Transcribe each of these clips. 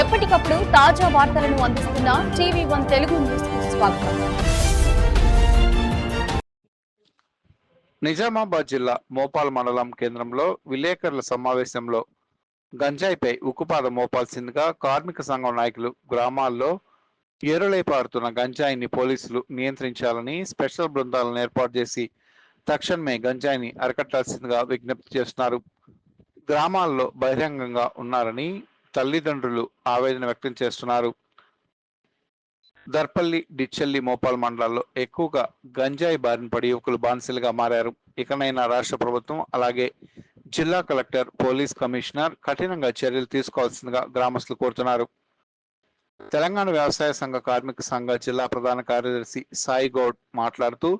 ఎప్పటికప్పుడు తాజా వార్తలను అందిస్తున్న టీవీ వన్ తెలుగు న్యూస్ స్వాగతం. నిజామాబాద్ జిల్లా మోపాల్ మండలం కేంద్రంలో విలేకరుల సమావేశంలో గంజాయిపై ఉక్కుపాద మోపాల్సిందిగా కార్మిక సంఘం నాయకులు గ్రామాల్లో ఏరులై పారుతున్న గంజాయిని పోలీసులు నియంత్రించాలని స్పెషల్ బృందాలను ఏర్పాటు చేసి తక్షణమే గంజాయిని అరికట్టాల్సిందిగా విజ్ఞప్తి చేస్తున్నారు. గ్రామాల్లో బహిరంగంగా ఉన్నారని తల్లిదండ్రులు ఆవేదన వ్యక్తం చేస్తున్నారు. దర్పల్లి డిచ్చల్లి మోపాల్ మండలాల్లో ఎక్కువగా గంజాయి బారిన పడి యువకులు బానిసలుగా మారారు. ఇకనైనా రాష్ట్ర ప్రభుత్వం అలాగే జిల్లా కలెక్టర్ పోలీస్ కమిషనర్ కఠినంగా చర్యలు తీసుకోవాల్సిందిగా గ్రామస్తులు కోరుతున్నారు. తెలంగాణ వ్యవసాయ సంఘ కార్మిక సంఘ జిల్లా ప్రధాన కార్యదర్శి సాయి గౌడ్ మాట్లాడుతూ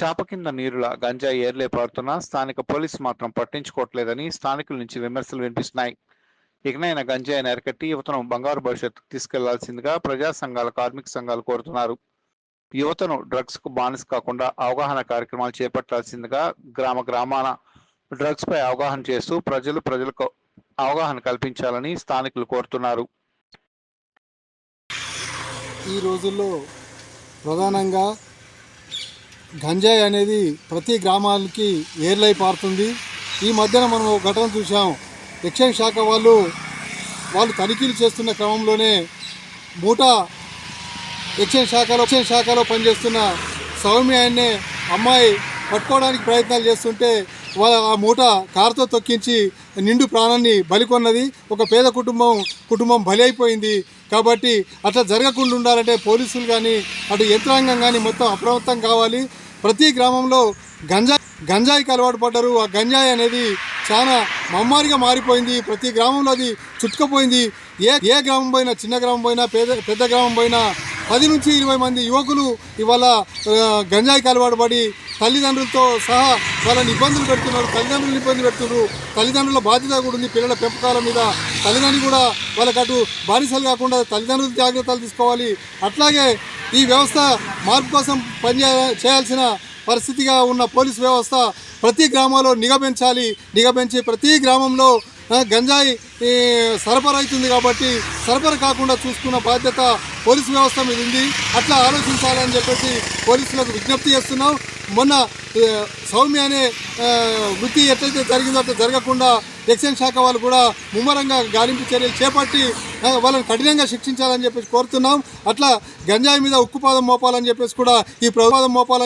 చాప కింద నీరులా గంజాయి ఏర్లే పడుతున్నా స్థానిక పోలీసు మాత్రం పట్టించుకోవట్లేదని స్థానికుల నుంచి విమర్శలు వినిపిస్తున్నాయి. ఇకనైనా గంజాయిని అరికట్టి యువతను బంగారు భవిష్యత్తుకు తీసుకెళ్ళాల్సిందిగా ప్రజా సంఘాల కార్మిక సంఘాలు కోరుతున్నారు. యువతను డ్రగ్స్కు బానిస కాకుండా అవగాహన కార్యక్రమాలు చేపట్టాల్సిందిగా గ్రామ గ్రామాన డ్రగ్స్ పై అవగాహన చేస్తూ ప్రజలు ప్రజలకు అవగాహన కల్పించాలని స్థానికులు కోరుతున్నారు. ఈ రోజుల్లో ప్రధానంగా గంజాయి అనేది ప్రతి గ్రామాలకి ఏర్లై పారుతుంది. ఈ మధ్యన మనం ఒక ఘటన చూసాం ఎక్సైజ్ శాఖ వాళ్ళు వాళ్ళు తనిఖీలు చేస్తున్న క్రమంలోనే మూటా ఎక్సైజ్ శాఖలో ఎక్సైజ్ శాఖలో పనిచేస్తున్న సౌమ్య అనే అమ్మాయి పట్టుకోవడానికి ప్రయత్నాలు చేస్తుంటే వాళ్ళ ఆ మూట కారుతో తొక్కించి నిండు ప్రాణాన్ని బలికొన్నది ఒక పేద కుటుంబం కుటుంబం బలి అయిపోయింది. కాబట్టి అట్లా జరగకుండా ఉండాలంటే పోలీసులు కానీ అటు యంత్రాంగం కానీ మొత్తం అప్రమత్తం కావాలి. ప్రతి గ్రామంలో గంజా గంజాయికి అలవాటు పడ్డారు. ఆ గంజాయి అనేది చాలా మమ్మారిగా మారిపోయింది. ప్రతి గ్రామంలో అది చుట్టుకుపోయింది. ఏ ఏ గ్రామం పోయినా చిన్న గ్రామం పోయినా పేద పెద్ద గ్రామం పోయినా పది నుంచి ఇరవై మంది యువకులు ఇవాళ గంజాయికి అలవాటు పడి తల్లిదండ్రులతో సహా వాళ్ళని ఇబ్బందులు పెడుతున్నారు. తల్లిదండ్రులను ఇబ్బంది పెడుతున్నారు. తల్లిదండ్రుల బాధ్యత కూడా ఉంది. పిల్లల పెంపకాల మీద తల్లిదండ్రులు కూడా వాళ్ళకి అటు బానిసలు కాకుండా తల్లిదండ్రులు జాగ్రత్తలు తీసుకోవాలి. అట్లాగే ఈ వ్యవస్థ మార్పు కోసం పనిచే చేయాల్సిన పరిస్థితిగా ఉన్న పోలీస్ వ్యవస్థ ప్రతి గ్రామంలో నిఘా పెంచాలి. నిఘా పెంచి ప్రతి గ్రామంలో గంజాయి సరఫరా అవుతుంది కాబట్టి సరఫరా కాకుండా చూసుకున్న బాధ్యత పోలీసు వ్యవస్థ మీద ఉంది. అట్లా ఆలోచించాలని చెప్పేసి పోలీసులకు విజ్ఞప్తి చేస్తున్నాం. మొన్న సౌమ్య అనే వృత్తి ఎట్లయితే జరిగిందో అట్లా జరగకుండా ఎక్సైజ్ శాఖ వాళ్ళు కూడా ముమ్మరంగా గాలింపు చర్యలు చేపట్టి వాళ్ళని కఠినంగా శిక్షించాలని చెప్పేసి కోరుతున్నాం. అట్లా గంజాయి మీద ఉక్కుపాదం మోపాలని చెప్పేసి కూడా ఈ ప్రభుత్వం మోపాలని